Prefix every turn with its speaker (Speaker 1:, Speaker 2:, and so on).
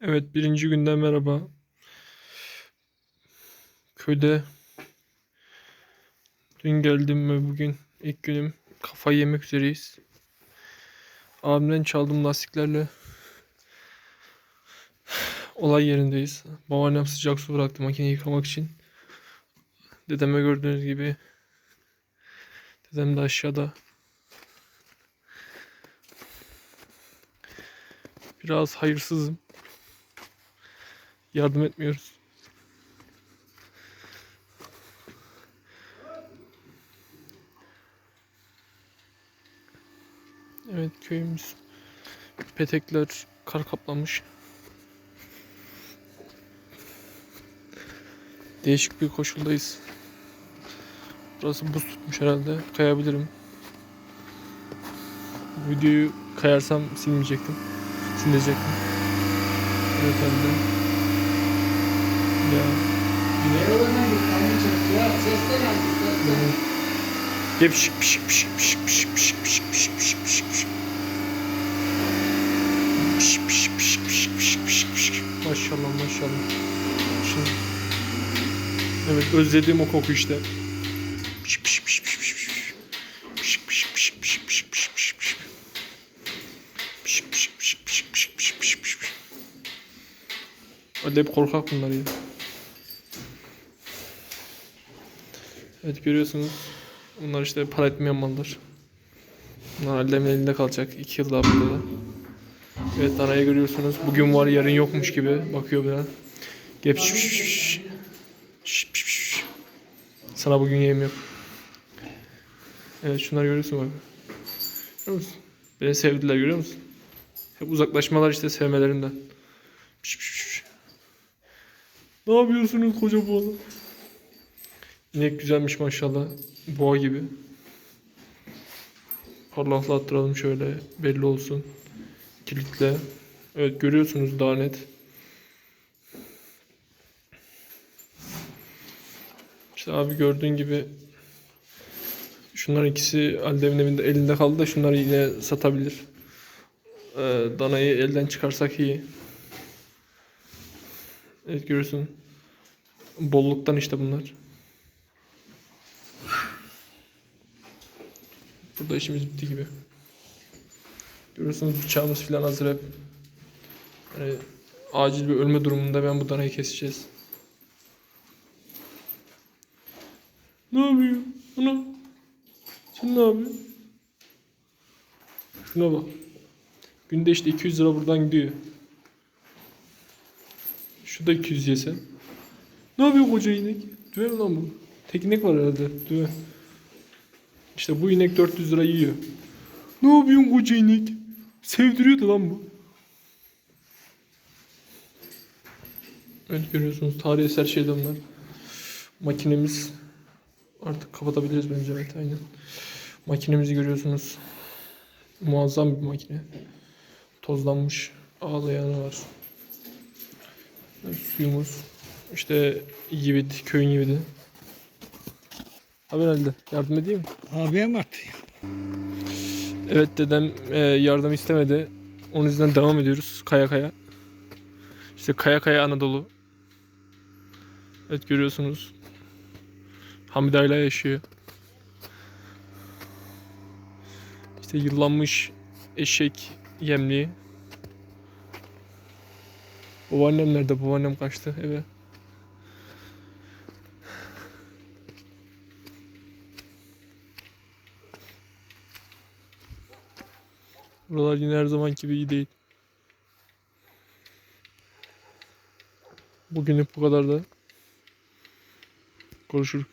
Speaker 1: Evet birinci günden merhaba. Köyde dün geldim ve bugün ilk günüm kafayı yemek üzereyiz. Abimden çaldığım lastiklerle olay yerindeyiz. Babaannem sıcak su bıraktı makineyi yıkamak için. Dedeme gördüğünüz gibi dedem de aşağıda. Biraz hayırsızım. Yardım etmiyoruz. Evet köyümüz petekler kar kaplamış. Değişik bir koşuldayız. Burası buz tutmuş herhalde. Kayabilirim. Videoyu kayarsam silmeyecektim. Silecektim. Evet herhalde. Ya. Yine Gepşik pişik pişik pişik pişik pişik pişik pişik pişik pişik pişik. Pişik pişik pişik pişik pişik pişik pişik. Maşallah maşallah. Şimdi. Evet özlediğim o koku işte. Pişik pişik pişik pişik pişik pişik. Pişik pişik pişik pişik pişik pişik pişik pişik. Pişik pişik pişik pişik pişik pişik pişik pişik. Hadi hep korkak bunlar ya. Evet görüyorsunuz. Bunlar işte para etmeyen mallar. Bunlar annemin elinde kalacak. 2 yıl daha burada da. Evet danayı görüyorsunuz. Bugün var yarın yokmuş gibi bakıyor bana. Gep. Sana bugün yem yok. Evet şunları görüyorsun bak. Görüyor musun? Beni sevdiler görüyor musun? Hep uzaklaşmalar işte sevmelerinden. Ne yapıyorsunuz koca boğalı? İnek güzelmiş maşallah. Boğa gibi. Parlaklattıralım şöyle belli olsun. Kilitle. Evet görüyorsunuz daha net. İşte abi gördüğün gibi şunların ikisi Aldem'in evinde elinde kaldı da şunları yine satabilir. Ee, danayı elden çıkarsak iyi. Evet görüyorsun. Bolluktan işte bunlar. Burada işimiz bitti gibi. Görüyorsunuz bıçağımız falan hazır hep. Yani acil bir ölme durumunda ben bu danayı keseceğiz. Ne yapıyor? Ana. Sen ne yapıyorsun? Şuna bak. Günde işte 200 lira buradan gidiyor. Şu da 200 yese. Ne yapıyor koca inek? Düve mi lan bu? Tek inek var herhalde. Düve. İşte bu inek 400 lira yiyor. Ne yapıyorsun koca inek? Sevdiriyordu lan bu. Evet görüyorsunuz tarihi eser şeyde bunlar. Makinemiz artık kapatabiliriz bence evet aynen. Makinemizi görüyorsunuz. Muazzam bir makine. Tozlanmış ağlayanı var. Evet, suyumuz. İşte yivit, köyün yividi. Haber halde. Yardım edeyim mi?
Speaker 2: Abiye mi attı?
Speaker 1: Evet dedem e, yardım istemedi. Onun yüzünden devam ediyoruz kaya kaya. İşte kaya kaya Anadolu. Evet görüyorsunuz. Hamidayla yaşıyor. İşte yıllanmış eşek yemliği. Babaannem nerede? Babaannem kaçtı eve. Buralar yine her zamanki gibi iyi değil. Bugünlük bu kadar da. Konuşuruz.